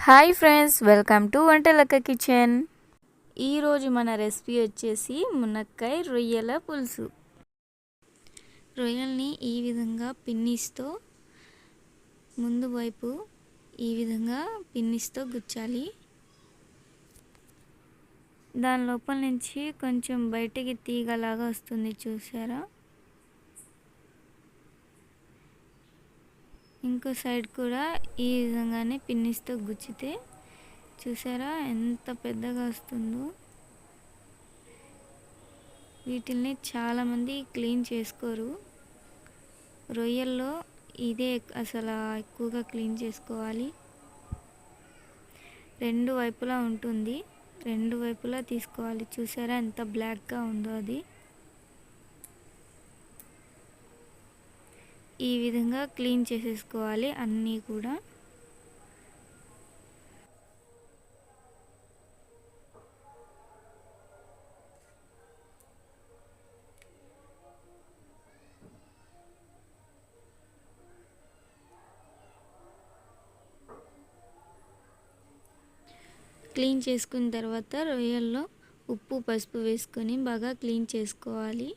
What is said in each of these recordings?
Hi friends welcome to Vantalakka kitchen ఈరోజు మన recipe వచ్చేసి మునక్కాయ రొయ్యల పులుసు. రొయ్యల్ని ఈ విధంగా పిన్నిస్తో ముందు వైపు ఈ విధంగా పిన్నిస్తో గుచ్చాలి. దాని లోపల నుంచి కొంచెం బయటికి తీగలాగా వస్తుంది చూసారా? ఇంకో సైడ్ కూడా ఈ విధంగానే పిన్నిస్తో గుచ్చితే చూసారా ఎంత పెద్దగా వస్తుందో. వీటిల్ని చాలామంది క్లీన్ చేసుకోరు. రొయ్యల్లో ఇదే అసలు ఎక్కువగా క్లీన్ చేసుకోవాలి. రెండు వైపులా ఉంటుంది. రెండు వైపులా తీసుకోవాలి. చూసారా ఎంత బ్లాక్గా ఉందో అది. ఈ విధంగా క్లీన్ చేసేసుకోవాలి అన్నీ కూడా. క్లీన్ చేసుకున్న తర్వాత రొయ్యల్లో ఉప్పు పసుపు వేసుకొని బాగా క్లీన్ చేసుకోవాలి.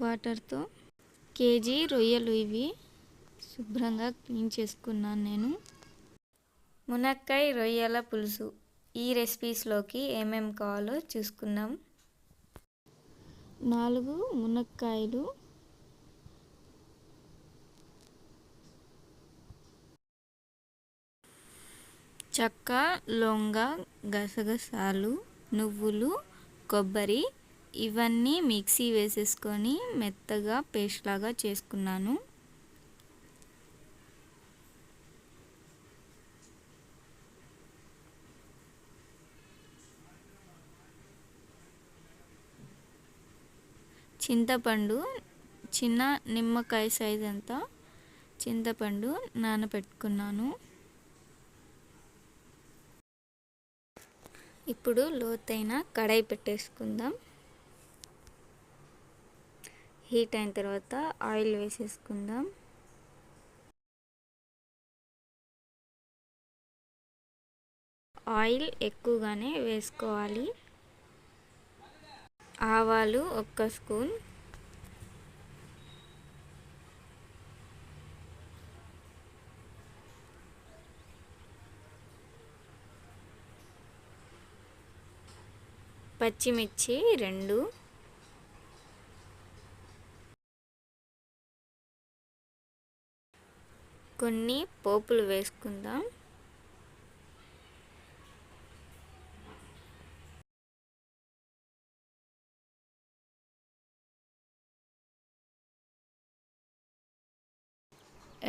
వాటర్తో కేజీ రొయ్యలు ఇవి శుభ్రంగా క్లీన్ చేసుకున్నాను నేను. మునక్కాయ రొయ్యల పులుసు. ఈ రెసిపీస్లోకి ఏమేమి కావాలో చూసుకుందాం. నాలుగు మునక్కాయలు. చెక్క లొంగ గసగసాలు నువ్వులు కొబ్బరి ఇవన్నీ మిక్సీ వేసేసుకొని మెత్తగా పేస్ట్ లాగా చేసుకున్నాను. చింతపండు చిన్న నిమ్మకాయ సైజ్ అంతా చింతపండు నానబెట్టుకున్నాను ఇప్పుడు లోతైన కడాయి పెట్టేసుకుందాం. హీట్ అయిన తర్వాత ఆయిల్ వేసేసుకుందాం. ఆయిల్ ఎక్కువగానే వేసుకోవాలి. ఆవాలు ఒక్క స్పూన్. పచ్చిమిర్చి రెండు. కొన్ని పోపులు వేసుకుందాం.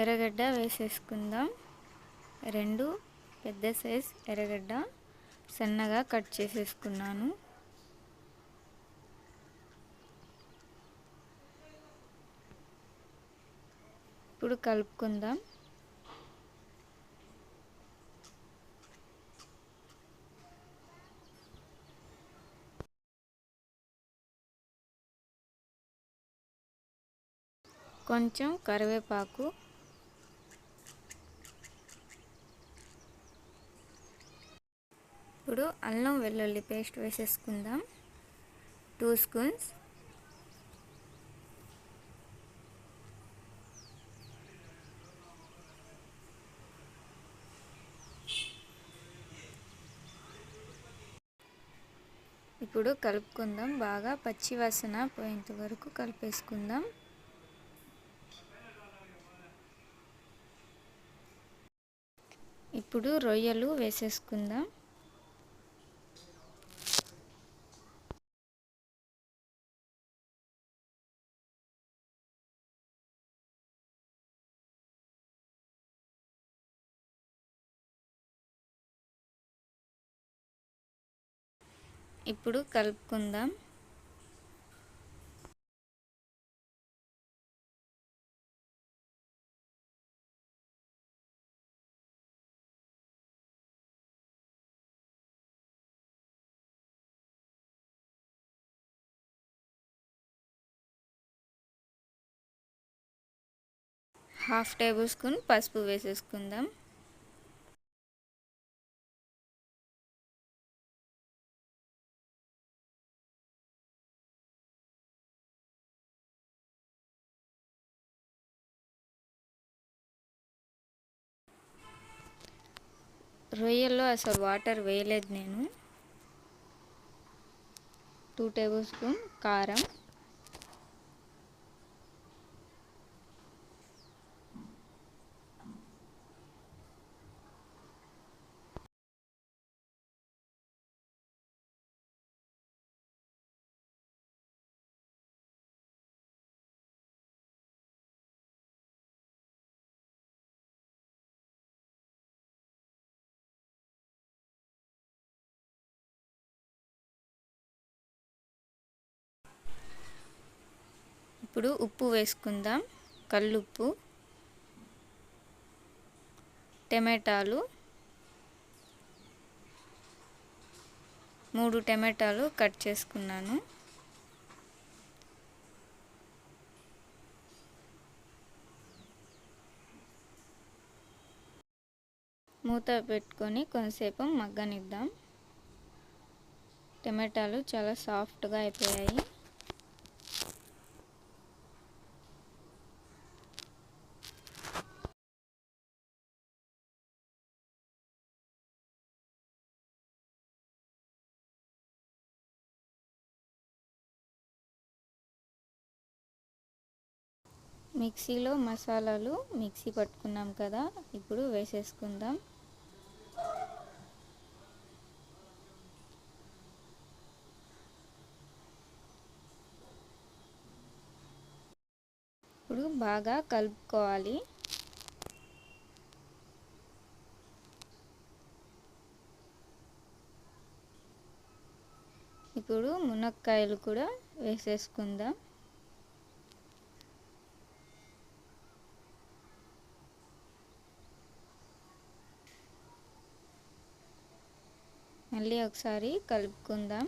ఎర్రగడ్డ వేసేసుకుందాం. రెండు పెద్ద సైజ్ ఎర్రగడ్డ సన్నగా కట్ చేసేసుకున్నాను. ఇప్పుడు కలుపుకుందాం. కొంచెం కరివేపాకు. ఇప్పుడు అల్లం వెల్లుల్లి పేస్ట్ వేసేసుకుందాం. టూ స్పూన్స్ ఇప్పుడు కలుపుకుందాం. బాగా పచ్చి వాసన పోయేంత వరకు కలిపేసుకుందాం. ఇప్పుడు రొయ్యలు వేసేసుకుందాం. ఇప్పుడు కలుపుకుందాం. హాఫ్ టేబుల్ స్పూన్ పసుపు వేసేసుకుందాం. రొయ్యల్లో అసలు వాటర్ వేయలేదు నేను. టూ టేబుల్ స్పూన్ కారం. ఇప్పుడు ఉప్పు వేసుకుందాం. కల్లుప్పు టమాటాలు మూడు టమాటాలు కట్ చేసుకున్నాను. మూత పెట్టుకొని కొంతసేపు మగ్గనిద్దాం. టమాటాలు చాలా సాఫ్ట్గా అయిపోయాయి. మిక్సీలో మసాలాలు మిక్సీ పట్టుకున్నాం కదా ఇప్పుడు వేసేసుకుందాం. ఇప్పుడు బాగా కలుపుకోవాలి. ఇప్పుడు మునక్కాయలు కూడా వేసేసుకుందాం. మళ్ళీ ఒకసారి కలుపుకుందాం.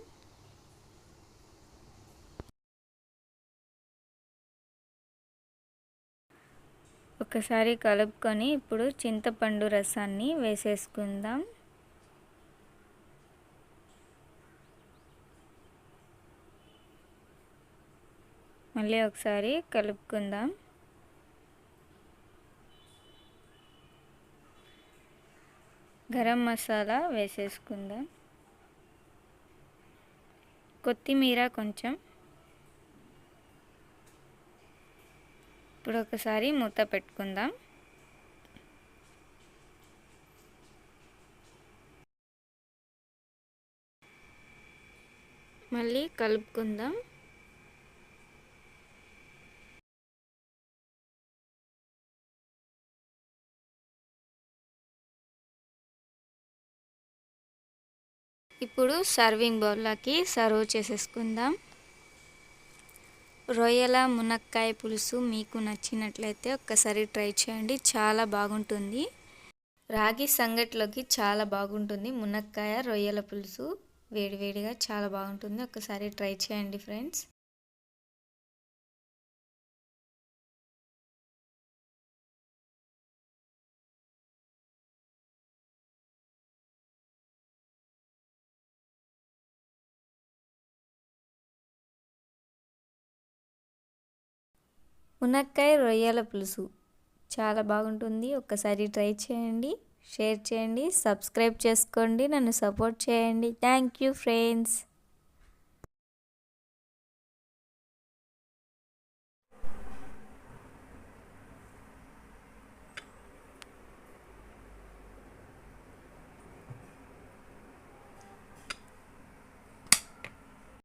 ఒకసారి కలుపుకొని ఇప్పుడు చింతపండు రసాన్ని వేసేసుకుందాం. మళ్ళీ ఒకసారి కలుపుకుందాం. గరం మసాలా వేసేసుకుందాం. కొత్తిమీర కొంచెం. ఇప్పుడు ఒకసారి మూత పెట్టుకుందాం. మళ్ళీ కలుపుకుందాం. ఇప్పుడు సర్వింగ్ బౌల్లోకి సర్వ్ చేసేసుకుందాం. రొయ్యల మునక్కాయ పులుసు మీకు నచ్చినట్లయితే ఒక్కసారి ట్రై చేయండి చాలా బాగుంటుంది. రాగి సంగట్లోకి చాలా బాగుంటుంది మునక్కాయ రొయ్యల పులుసు వేడివేడిగా చాలా బాగుంటుంది ఒకసారి ట్రై చేయండి ఫ్రెండ్స్ మునక్కాయ రొయ్యల పులుసు. చాలా బాగుంటుంది. ఒక్కసారి ట్రై చేయండి. షేర్ చేయండి. సబ్స్క్రైబ్ చేసుకోండి. నన్ను సపోర్ట్ చేయండి. Thank you friends.